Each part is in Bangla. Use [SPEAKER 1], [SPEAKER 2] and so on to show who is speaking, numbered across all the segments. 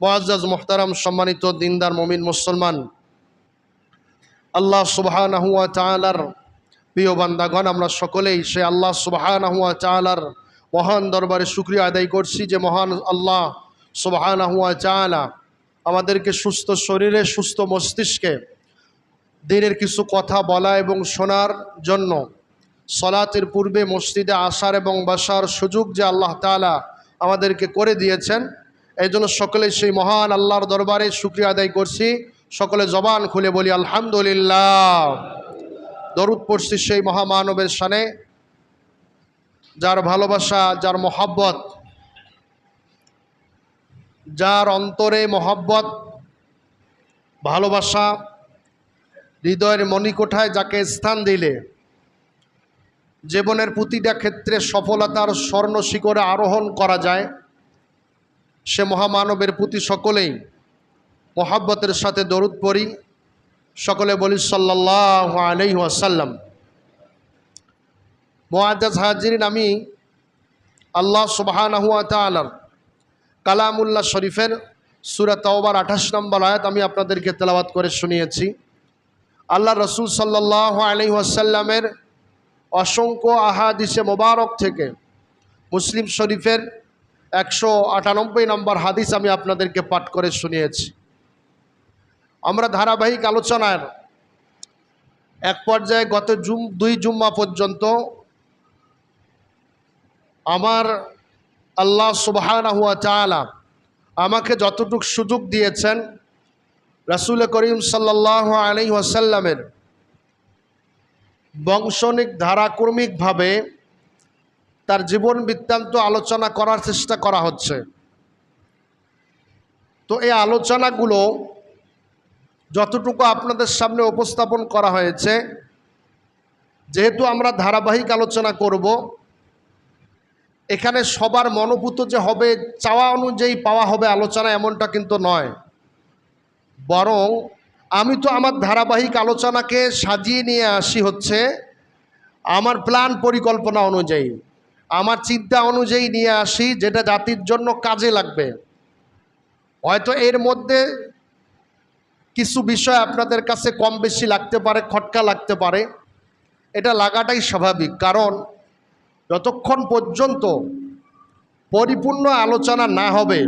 [SPEAKER 1] মোয়াজ্জাজ মোহতারাম, সম্মানিত দিনদার, মমিন, মুসলমান। আল্লাহ সুবাহানাহুয়া চালার প্রিয় বান্দাগণ, আমরা সকলেই সে আল্লাহ সুবাহানাহুয়া চালার মহান দরবারে শুক্রিয়া আদায় করছি যে মহান আল্লাহ সুবাহানাহুয়া চালা আমাদেরকে সুস্থ শরীরে, সুস্থ মস্তিষ্কে দিনের কিছু কথা বলা এবং শোনার জন্য সলাতের পূর্বে মসজিদে আসার এবং বসার সুযোগ যে আল্লাহ তালা আমাদেরকে করে দিয়েছেন এই জন্য সকলে সেই মহান আল্লাহর দরবারে শুক্রিয়া আদায় করছি। সকলে জবান খুলে বলি, আলহামদুলিল্লাহ। দরুদ পড়ছি সেই মহামানবের সানে যার ভালোবাসা, যার মহাব্বত, যার অন্তরে মহাব্বত, ভালোবাসা, হৃদয়ের মণিকোঠায় যাকে স্থান দিলে, জীবনের প্রতিটা ক্ষেত্রে সফলতার স্বর্ণ শিখরে আরোহণ করা যায়। সে মহামানবের প্রতি সকলেই মোহাব্বতের সাথে দরুদ পড়ি। সকলে বলি সাল্লাহ আলাই ওয়াসাল্লাম। মোয়াজ্জাজ হাজিরিন, আমি আল্লাহ সুবাহানাহুয়া তালার কালামুল্লাহ শরীফের সুরা তাওবার আঠাশ নম্বর আয়াত আমি আপনাদেরকে তেলাওয়াত করে শুনিয়েছি। আল্লাহ রসুল সাল্লাহ আলি ওয়াসাল্লামের অসংখ্য আহাদিসে মোবারক থেকে মুসলিম শরীফের একশো আটানব্বই নম্বর হাদিস আমি আপনাদেরকে পাঠ করে শুনিয়েছি। আমরা ধারাবাহিক আলোচনার এক পর্যায়ে গত জুম, দুই জুম্মা পর্যন্ত আমার আল্লাহ সুবাহানা হুয়া চালা আমাকে যতটুক সুযোগ দিয়েছেন রাসুল করিম সাল্লাহ আলি ওয়াসাল্লামের বংশনিক ধারাক্রমিকভাবে তার জীবন বৃত্তান্ত আলোচনা করার চেষ্টা করা হচ্ছে। তো এই আলোচনাগুলো যতটুকু আপনাদের সামনে উপস্থাপন করা হয়েছে, যেহেতু আমরা ধারাবাহিক আলোচনা করব, এখানে সবার মনোভূত যে হবে, চাওয়া অনুযায়ী পাওয়া হবে আলোচনা এমনটা কিন্তু নয়। বরং আমি তো আমার ধারাবাহিক আলোচনাকে সাজিয়ে নিয়ে আসি হচ্ছে, আমার প্ল্যান পরিকল্পনা অনুযায়ী। আমার চিন্তা অনুযায়ী নিয়ে আসি, যেটা জাতির জন্য কাজে লাগবে। হয়তো এর মধ্যে কিছু বিষয় আপনাদের কাছে কম বেশি লাগতে পারে, খটকা লাগতে পারে। এটা লাগাটাই স্বাভাবিক, কারণ যতক্ষণ পর্যন্ত পরিপূর্ণ আলোচনা না হবে,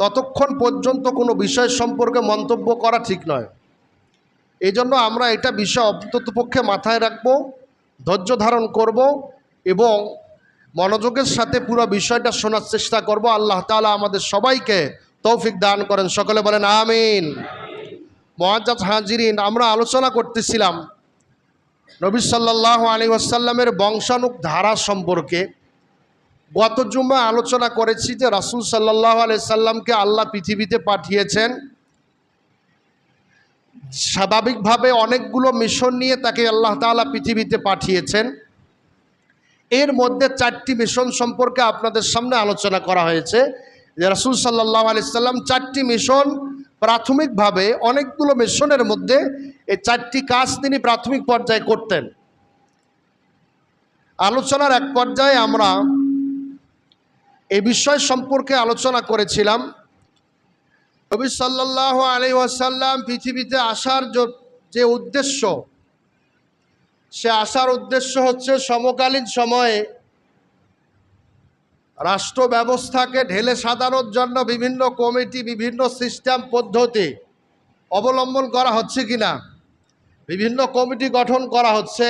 [SPEAKER 1] ততক্ষণ পর্যন্ত কোনো বিষয় সম্পর্কে মন্তব্য করা ঠিক নয়। এই জন্য আমরা এটা বিষয় অন্ততপক্ষে মাথায় রাখব, ধৈর্য ধারণ করব এবং মনোযোগের সাথে পুরো বিষয়টা শোনার চেষ্টা করব। আল্লাহ তালা আমাদের সবাইকে তৌফিক দান করেন। সকলে বলেন আমিন। মহাজাজ হাজিরিন, আমরা আলোচনা করতেছিলাম নবী সাল্লাহ আলী আসাল্লামের বংশানুক ধারা সম্পর্কে। গত জুম্মা আলোচনা করেছি যে রাসুল সাল্লাহ আলি সাল্লামকে আল্লাহ পৃথিবীতে পাঠিয়েছেন। স্বাভাবিকভাবে অনেকগুলো মিশন নিয়ে তাকে আল্লাহ তালা পৃথিবীতে পাঠিয়েছেন। এর মধ্যে চারটি মিশন সম্পর্কে আপনাদের সামনে আলোচনা করা হয়েছে। যে রাসুল সাল্লাহ আলি সাল্লাম চারটি মিশন প্রাথমিকভাবে অনেকগুলো মিশনের মধ্যে এই চারটি কাজ তিনি প্রাথমিক পর্যায়ে করতেন। আলোচনার এক পর্যায়ে আমরা এই বিষয় সম্পর্কে আলোচনা করেছিলাম। নবী সাল্লাহ আলি ওয়াসাল্লাম পৃথিবীতে আসার যে উদ্দেশ্য সে আসার উদ্দেশ্য হচ্ছে সমকালীন সময়ে রাষ্ট্র ব্যবস্থাকে ঢেলে সাজানোর জন্য বিভিন্ন কমিটি, বিভিন্ন সিস্টেম, পদ্ধতি অবলম্বন করা হচ্ছে কি না বিভিন্ন কমিটি গঠন করা হচ্ছে,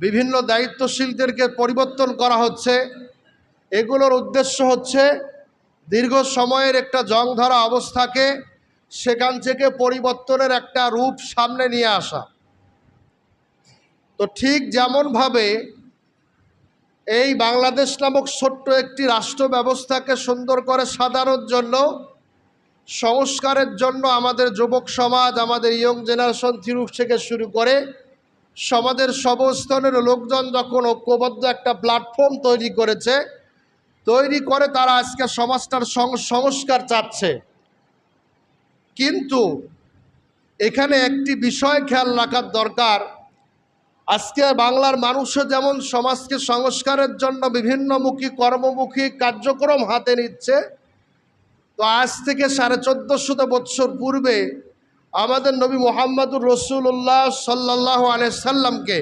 [SPEAKER 1] বিভিন্ন দায়িত্বশীলদেরকে পরিবর্তন করা হচ্ছে, এগুলোর উদ্দেশ্য হচ্ছে দীর্ঘ সময়ের একটা জং ধরা অবস্থাকে সেখান থেকে পরিবর্তনের একটা রূপ সামনে নিয়ে আসা। তো ঠিক যেমনভাবে এই বাংলাদেশ নামক ছোট্ট একটি রাষ্ট্র ব্যবস্থাকে সুন্দর করে সাজানোর জন্য, সংস্কারের জন্য আমাদের যুবক সমাজ, আমাদের ইয়ং জেনারেশন থিরুপ থেকে শুরু করে সমাজের সবস্তনের লোকজন যখন ঐক্যবদ্ধ একটা প্ল্যাটফর্ম তৈরি করেছে, তৈরি করে তারা আজকে সমাজটার সংস্কার চাচ্ছে। কিন্তু এখানে একটি বিষয় খেয়াল রাখার দরকার আজকে বাংলার মানুষও যেমন সমাজকে সংস্কারের জন্য বিভিন্নমুখী কর্মমুখী কার্যক্রম হাতে নিচ্ছে, তো আজ থেকে সাড়ে চোদ্দোশত বৎসর পূর্বে আমাদের নবী মোহাম্মদুর রসুল্লাহ সাল্লাহ সাল্লামকে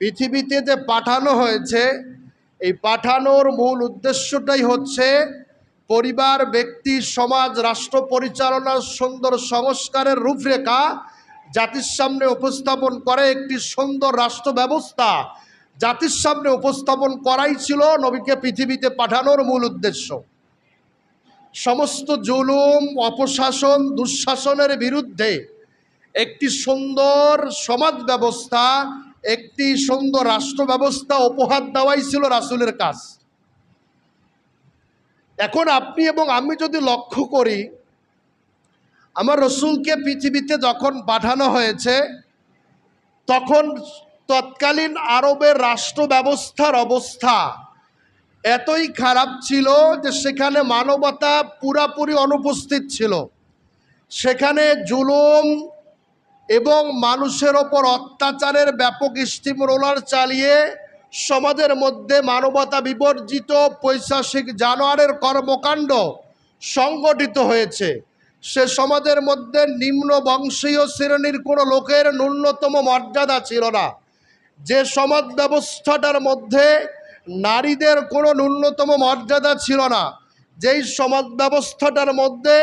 [SPEAKER 1] পৃথিবীতে যে পাঠানো হয়েছে, এই পাঠানোর মূল উদ্দেশ্যটাই হচ্ছে পরিবার, ব্যক্তি, সমাজ, রাষ্ট্র পরিচালনার সুন্দর সংস্কারের রূপরেখা জাতির সামনে উপস্থাপন করে একটি সুন্দর রাষ্ট্র ব্যবস্থা। জাতির সামনে উপস্থাপন করাই ছিল নবীকে পৃথিবীতে পাঠানোর মূল উদ্দেশ্য। সমস্ত জুলুম, অপশাসন, দুঃশাসনের বিরুদ্ধে একটি সুন্দর সমাজ ব্যবস্থা, একটি সুন্দর রাষ্ট্র ব্যবস্থা উপহার দেওয়াই ছিল রাসুলের কাজ। এখন আপনি এবং আমি যদি লক্ষ্য করি আমার রসুলকে পৃথিবীতে যখন পাঠানো হয়েছে, তখন তৎকালীন আরবের রাষ্ট্র ব্যবস্থার অবস্থা এতই খারাপ ছিল যে সেখানে মানবতা পুরাপুরি অনুপস্থিত ছিল। সেখানে জুলুম এবং মানুষের ওপর অত্যাচারের ব্যাপক স্টিম রোলার চালিয়ে সমাজের মধ্যে মানবতা বিবর্জিত পৈশাসিক জানোয়ারের কর্মকাণ্ড সংগঠিত হয়েছে। সে সমাজের মধ্যে নিম্ন বংশীয় শ্রেণির কোনো লোকের ন্যূনতম মর্যাদা ছিল না। যে সমাজ ব্যবস্থাটার মধ্যে নারীদের কোনো ন্যূনতম মর্যাদা ছিল না, যেই সমাজ ব্যবস্থাটার মধ্যে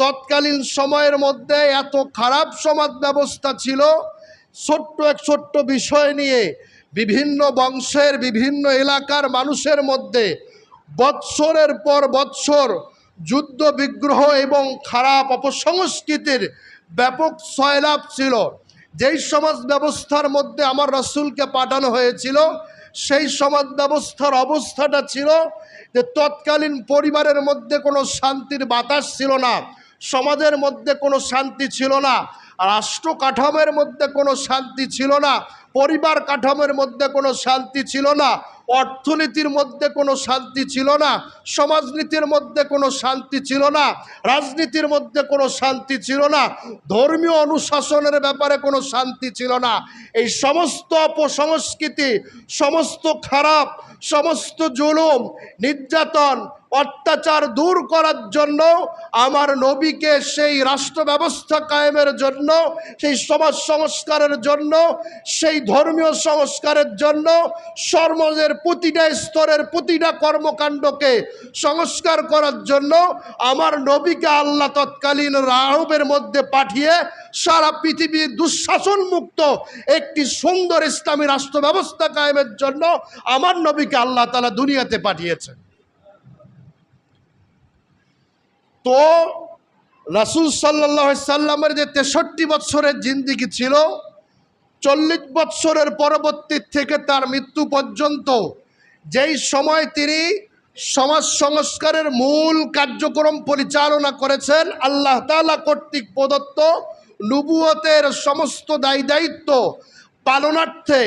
[SPEAKER 1] তৎকালীন সময়ের মধ্যে এত খারাপ সমাজ ব্যবস্থা ছিল, ছোট্ট এক ছোট্ট বিষয় নিয়ে বিভিন্ন বংশের বিভিন্ন এলাকার মানুষের মধ্যে বৎসরের পর বৎসর যুদ্ধ বিগ্রহ এবং খারাপ অপসংস্কৃতির ব্যাপক সয়লাভ ছিল। যেই সমাজ ব্যবস্থার মধ্যে আমার রসুলকে পাঠানো হয়েছিল, সেই সমাজ ব্যবস্থার অবস্থাটা ছিল যে তৎকালীন পরিবারের মধ্যে কোনো শান্তির বাতাস ছিল না, সমাজের মধ্যে কোনো শান্তি ছিল না। রাষ্ট্র কাঠামোর মধ্যে কোনো শান্তি ছিল না, পরিবার কাঠামোর মধ্যে কোনো শান্তি ছিল না, অর্থনীতির মধ্যে কোনো শান্তি ছিল না, সমাজনীতির মধ্যে কোনো শান্তি ছিল না, রাজনীতির মধ্যে কোনো শান্তি ছিল না, ধর্মীয় অনুশাসনের ব্যাপারে কোনো শান্তি ছিল না। এই সমস্ত অপসংস্কৃতি, সমস্ত খারাপ, সমস্ত জুলুম, নির্যাতন অত্যাচার দূর করার জন্য, আমার নবীকে সেই রাষ্ট্র ব্যবস্থা কায়েমের জন্য, সেই সমাজ সংস্কারের জন্য, সেই ধর্মীয় সংস্কারের জন্য সমাজের প্রতিটা স্তরের প্রতিটা কর্মকাণ্ডকে সংস্কার করার জন্য, আমার নবীকে আল্লাহ তৎকালীন রাহবের মধ্যে পাঠিয়ে সারা পৃথিবীর দুঃশাসন মুক্ত একটি সুন্দর ইসলামী রাষ্ট্র ব্যবস্থা কায়েমের জন্য, আমার নবীকে আল্লাহ তালা দুনিয়াতে পাঠিয়েছেন। তো রাসুল সাল্লাহ সাল্লামের যে তেষট্টি বৎসরের জিন্দিগি ছিল, চল্লিশ বৎসরের পরবর্তী থেকে তার মৃত্যু পর্যন্ত যেই সময় তিনি সমাজ সংস্কারের মূল কার্যক্রম পরিচালনা করেছেন, আল্লাহ তালা কর্তৃক প্রদত্ত নবুয়তের সমস্ত দায়ী দায়িত্ব পালনার্থে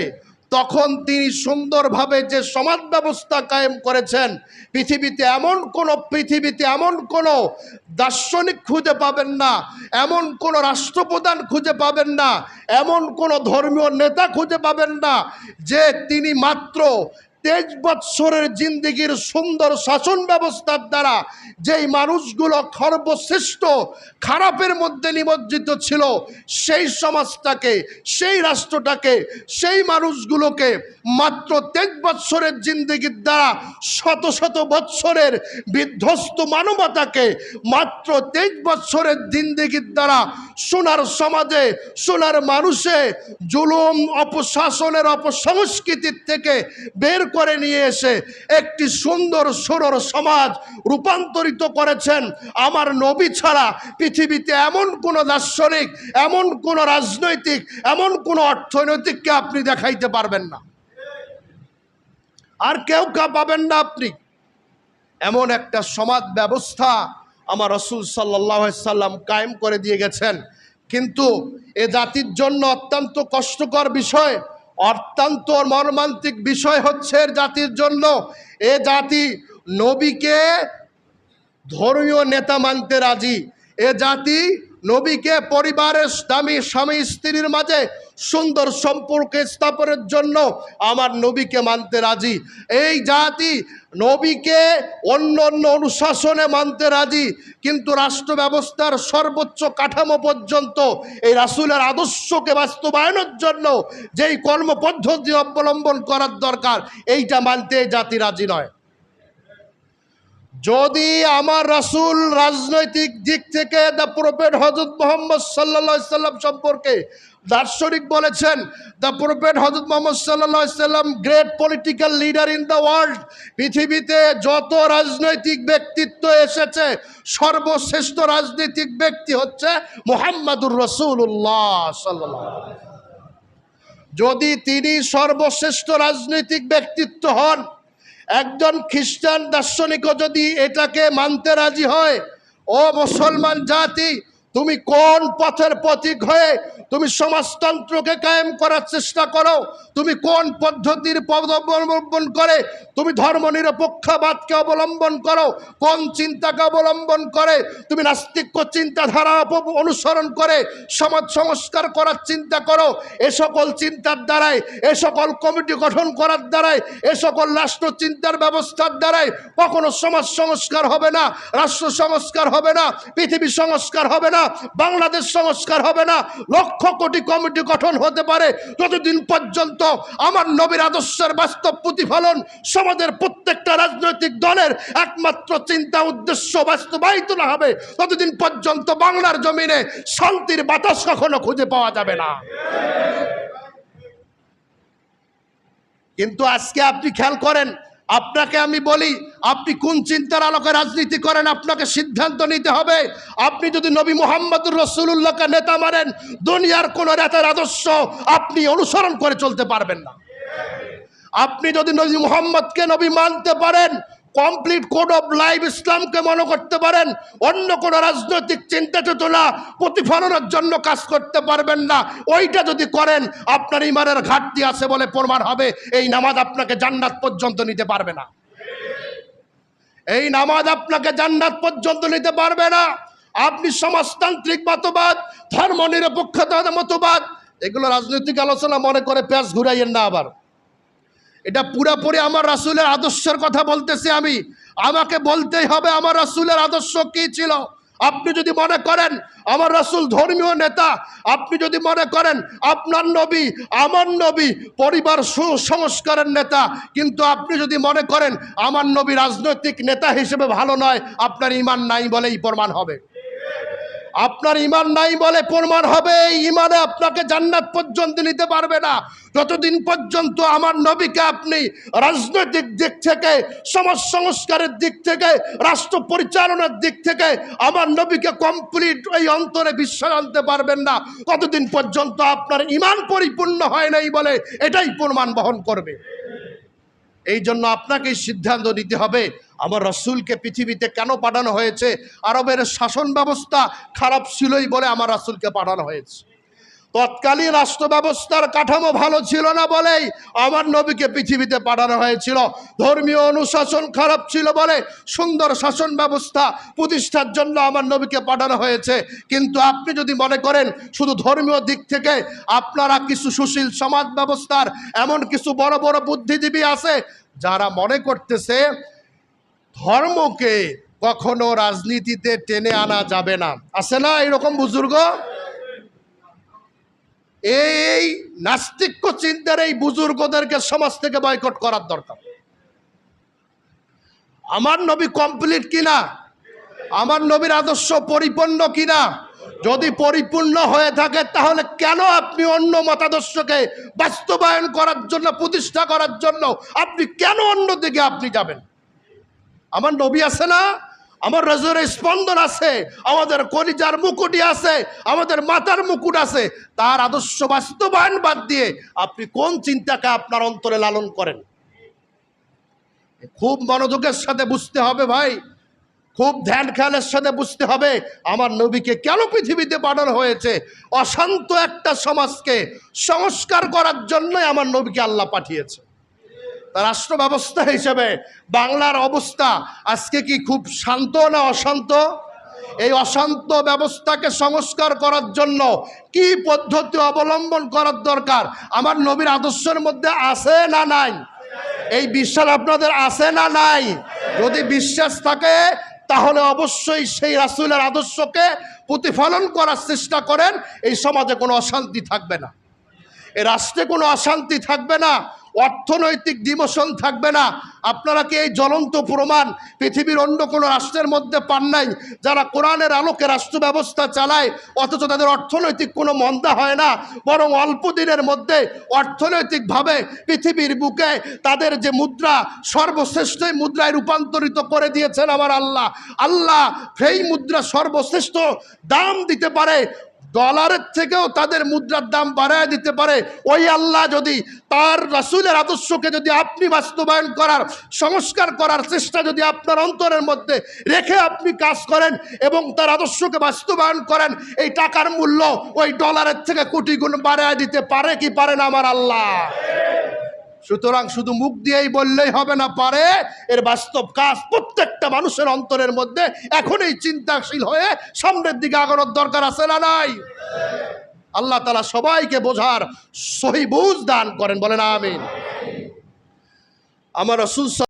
[SPEAKER 1] তখন তিনি সুন্দরভাবে যে সমাজ ব্যবস্থা কায়েম করেছেন, পৃথিবীতে এমন কোন পৃথিবীতে এমন কোন দার্শনিক খুঁজে পাবেন না, এমন কোন রাষ্ট্রপ্রধান খুঁজে পাবেন না, এমন কোন ধর্মীয় নেতা খুঁজে পাবেন না যে তিনি মাত্র তেইশ বৎসরের জিন্দিগির সুন্দর শাসন ব্যবস্থার দ্বারা যেই মানুষগুলো সর্বশ্রেষ্ঠ, খারাপের মধ্যে নিমজ্জিত ছিল, সেই সমাজটাকে, সেই রাষ্ট্রটাকে, সেই মানুষগুলোকে মাত্র তেইশ বৎসরের জিন্দিগির দ্বারা শত শত বৎসরের বিধ্বস্ত মানবতাকে মাত্র তেইশ বৎসরের জিন্দিগির দ্বারা সোনার সমাজে, সোনার মানুষে জুলুম, অপশাসনের অপসংস্কৃতির থেকে বের করে নিয়ে এসে একটি সুন্দর সরর সমাজ রূপান্তরিত করেছেন। আমার নবী ছাড়া পৃথিবীতে এমন কোনো দার্শনিক, এমন কোনো রাজনৈতিক, এমন কোনো অর্থনৈতিককে আপনি দেখাইতে পারবেন না। আর কেউ কা পাবেন না আপনি। এমন একটা সমাজ ব্যবস্থা আমার রসুল সাল্লাহ সাল্লাম কায়েম করে দিয়ে গেছেন। কিন্তু এ জাতির জন্য অত্যন্ত কষ্টকর বিষয় অত্যন্ত মর্মান্তিক বিষয় হচ্ছে জাতির জন্য। এ জাতি নবীকে ধর্মীয় নেতা মানতে রাজি। এ জাতি নবীকে পরিবারের দামি স্বামী স্ত্রীর মাঝে সুন্দর সম্পর্ক স্থাপনের জন্য আমার নবীকে মানতে রাজি। এই জাতি নবীকে অন্য অন্য অনুশাসনে মানতে রাজি, কিন্তু রাষ্ট্র ব্যবস্থার সর্বোচ্চ কাঠামো পর্যন্ত এই রাসুলের আদর্শকে বাস্তবায়নের জন্য যেই কর্মপদ্ধতি অবলম্বন করার দরকার, এইটা মানতে জাতি রাজি নয়। যদি আমার রাসূল রাজনৈতিক দিক থেকে দ্য প্রফেট হজরত মোহাম্মদ সাল্লা সাল্লাম সম্পর্কে দার্শনিক বলেছেন দ্য প্রফেট হজরত মোহাম্মদ সাল্লা সাল্লাম great political leader in the world পৃথিবীতে যত রাজনৈতিক ব্যক্তিত্ব এসেছে, সর্বশ্রেষ্ঠ রাজনৈতিক ব্যক্তি হচ্ছে মোহাম্মদুর রসুল্লাহ সাল্লাহ যদি তিনি সর্বশ্রেষ্ঠ রাজনৈতিক ব্যক্তিত্ব হন একজন খ্রিস্টান দার্শনিকও যদি এটাকে মানতে রাজি হয় ও মুসলমান জাতি তুমি কোন পথের প্রতীক হয়ে তুমি সমাজতন্ত্রকে কায়েম করার চেষ্টা করো? তুমি কোন পদ্ধতির পদ অবলম্বন করে তুমি ধর্ম নিরপেক্ষবাদকে অবলম্বন করো? কোন চিন্তাকে অবলম্বন করে তুমি নাস্তিক্য চিন্তাধারা অনুসরণ করে সমাজ সংস্কার করার চিন্তা করো? এ সকল চিন্তার দ্বারাই এ সকল কমিটি গঠন করার দ্বারাই এ সকল রাষ্ট্র চিন্তার ব্যবস্থার দ্বারাই কখনো সমাজ সংস্কার হবে না, রাষ্ট্র সংস্কার হবে না, পৃথিবী সংস্কার হবে না। বাংলাদেশ সংস্কার হবে না, লক্ষ কোটি কমিটি গঠন হতে পারে। যতদিন পর্যন্ত আমার নবীর আদর্শের বাস্তব প্রতিফলন সমাজের প্রত্যেকটা রাজনৈতিক দলের একমাত্র চিন্তা, উদ্দেশ্য বাস্তবায়িত না হবে, ততদিন পর্যন্ত বাংলার জমিনে শান্তির বাতাস কখনো খুঁজে পাওয়া যাবে না। কিন্তু আজকে আপনি খেয়াল করেন আপনাকে আমি বলি, আপনি কোন চিন্তার আলোকে রাজনীতি করেন, আপনাকে সিদ্ধান্ত নিতে হবে। আপনি যদি নবী মোহাম্মদুর রসুল্লাহকে নেতা মারেন দুনিয়ার কোন নেতার আদর্শ আপনি অনুসরণ করে চলতে পারবেন না। আপনি যদি নবী মোহাম্মদকে নবী মানতে পারেন কমপ্লিট কোড অফ লাইফ ইসলামকে মনে করতে পারেন, অন্য কোনো রাজনৈতিক চিন্তা চেতনা প্রতিফলনের জন্য কাজ করতে পারবেন না। ওইটা যদি করেন, আপনার ইমানের ঘাটতি আছে বলে প্রমাণ হবে, এই নামাজ আপনাকে জান্নাত পর্যন্ত নিতে পারবে না। এই নামাজ আপনাকে জান্নাত পর্যন্ত নিতে পারবে না। আপনি সমাজতান্ত্রিক মতবাদ ধর্ম নিরপেক্ষতার মতবাদ, এগুলো রাজনৈতিক আলোচনা মনে করে প্যাস ঘুরাইয়েন না আবার। এটা পুরোপুরি আমার রাসুলের আদর্শের কথা বলতেছি আমি। আমাকে বলতেই হবে আমার রাসুলের আদর্শ কী ছিল। আপনি যদি মনে করেন আমার রাসুল ধর্মীয় নেতা, আপনি যদি মনে করেন আপনার নবী, আমার নবী পরিবার সংস্কারের নেতা, কিন্তু আপনি যদি মনে করেন আমার নবী রাজনৈতিক নেতা হিসেবে ভালো নয়, আপনার ইমান নাই বলেই প্রমাণ হবে। আপনার ইমান নাই বলে প্রমাণ হবে ইমানে আপনাকে জান্নাত পর্যন্ত নিতে পারবে না। যতদিন পর্যন্ত আমার নবীকে আপনি রাজনৈতিক দিক থেকে, সমাজ সংস্কারের দিক থেকে, রাষ্ট্র পরিচালনার দিক থেকে আমার নবীকে কমপ্লিট এই অন্তরে বিশ্বাস আনতে পারবেন না, ততদিন পর্যন্ত আপনার ইমান পরিপূর্ণ হয় নাই বলে এটাই প্রমাণ বহন করবে। এই জন্য আপনাকেই সিদ্ধান্ত নিতে হবে। আমার রসুলকে পৃথিবীতে কেন পাঠানো হয়েছে? আরবের শাসন ব্যবস্থা খারাপ ছিলই বলে আমার রাসুলকে পাঠানো হয়েছে। তৎকালীন রাষ্ট্র ব্যবস্থার কাঠামো ভালো ছিল না বলেই আমার নবীকে পৃথিবীতে পাঠানো হয়েছিল। ধর্মীয় অনুশাসন খারাপ ছিল বলে সুন্দর শাসন ব্যবস্থা প্রতিষ্ঠার জন্য আমার নবীকে পাঠানো হয়েছে। কিন্তু আপনি যদি মনে করেন শুধু ধর্মীয় দিক থেকে আপনারা কিছু সুশীল সমাজ ব্যবস্থার, এমন কিছু বড় বড় বুদ্ধিজীবী আছে যারা মনে করতেছে ধর্মকে কখনো রাজনীতিতে টেনে আনা যাবে না। আছে না এরকম বুজুর্গ? এই নাস্তিক্য চিন্তার এই বুজুর্গদেরকে সমাজ থেকে বয়কট করার দরকার। আমার নবী কমপ্লিট কিনা? আমার নবীর আদর্শ পরিপূর্ণ কিনা? যদি পরিপূর্ণ হয়ে থাকে, তাহলে কেন আপনি অন্য মতাদর্শকে বাস্তবায়ন করার জন্য, প্রতিষ্ঠা করার জন্য, আপনি কেন অন্য দিকে আপনি যাবেন? আমার নবী আছে না? আমার রজরের স্পন্দন আছে, আমাদের কলিজার মুকুটি আছে, আমাদের মাথার মুকুট আছে। তার আদর্শ বাস্তবায়ন বাদ দিয়ে আপনি কোন চিন্তাকে আপনার অন্তরে লালন করেন? খুব মনোযোগের সাথে বুঝতে হবে ভাই। খুব ধ্যান খেয়ালের সাথে বুঝতে হবে, আমার নবীকে কেন পৃথিবীতে পাঠানো হয়েছে? অশান্ত একটা সমাজকে সংস্কার করার জন্যই আমার নবীকে আল্লাহ পাঠিয়েছে। রাষ্ট্র ব্যবস্থা হিসেবে বাংলার অবস্থা আজকে কি খুব শান্ত না অশান্ত? এই অশান্ত ব্যবস্থাকে সংস্কার করার জন্য কি পদ্ধতি অবলম্বন করার দরকার? আমার নবীর আদর্শের মধ্যে আছে না নাই? এই বিশ্বাস আপনাদের আছে না নাই? যদি বিশ্বাস থাকে, তাহলে অবশ্যই সেই রাসুলের আদর্শকে প্রতিফলন করার চেষ্টা করেন। এই সমাজে কোনো অশান্তি থাকবে না। এ রাষ্ট্রে কোনো অশান্তি থাকবে না। অর্থনৈতিক ডিমোশন থাকবে না। আপনারা কি এই জ্বলন্ত প্রমাণ পৃথিবীর অন্য কোনো রাষ্ট্রের মধ্যে পান নাই, যারা কোরআনের আলোকে রাষ্ট্র ব্যবস্থা চালায়, অথচ তাদের অর্থনৈতিক কোনো মন্দা হয় না, বরং অল্প দিনের মধ্যে অর্থনৈতিকভাবে পৃথিবীর বুকে তাদের যে মুদ্রা, সর্বশ্রেষ্ঠ মুদ্রায় রূপান্তরিত করে দিয়েছেন আমার আল্লাহ। আল্লাহ, সেই মুদ্রা সর্বশ্রেষ্ঠ দাম দিতে পারে ডলারের থেকেও তাদের মুদ্রার দাম বাড়ায় দিতে পারে। ওই আল্লাহ যদি তার রাসুলের আদর্শকে যদি আপনি বাস্তবায়ন করার, সংস্কার করার চেষ্টা যদি আপনার অন্তরের মধ্যে রেখে আপনি কাজ করেন এবং তার আদর্শকে বাস্তবায়ন করেন, এই টাকার মূল্য ওই ডলারের থেকে কোটি গুণ বাড়ায় দিতে পারে কি পারে না আমার আল্লাহ? সুতরাং শুধু মুখ দিয়েই বললেই হবে না, পারে। এর বাস্তব কাজ প্রত্যেকটা মানুষের অন্তরের মধ্যে এখনই চিন্তাশীল হয়ে সামনের দিকে আগানোর দরকার আছে না নাই? আল্লাহ তালা সবাইকে বোঝার সহি বুঝ দান করেন। বলেন, আমিন। আমার রসুল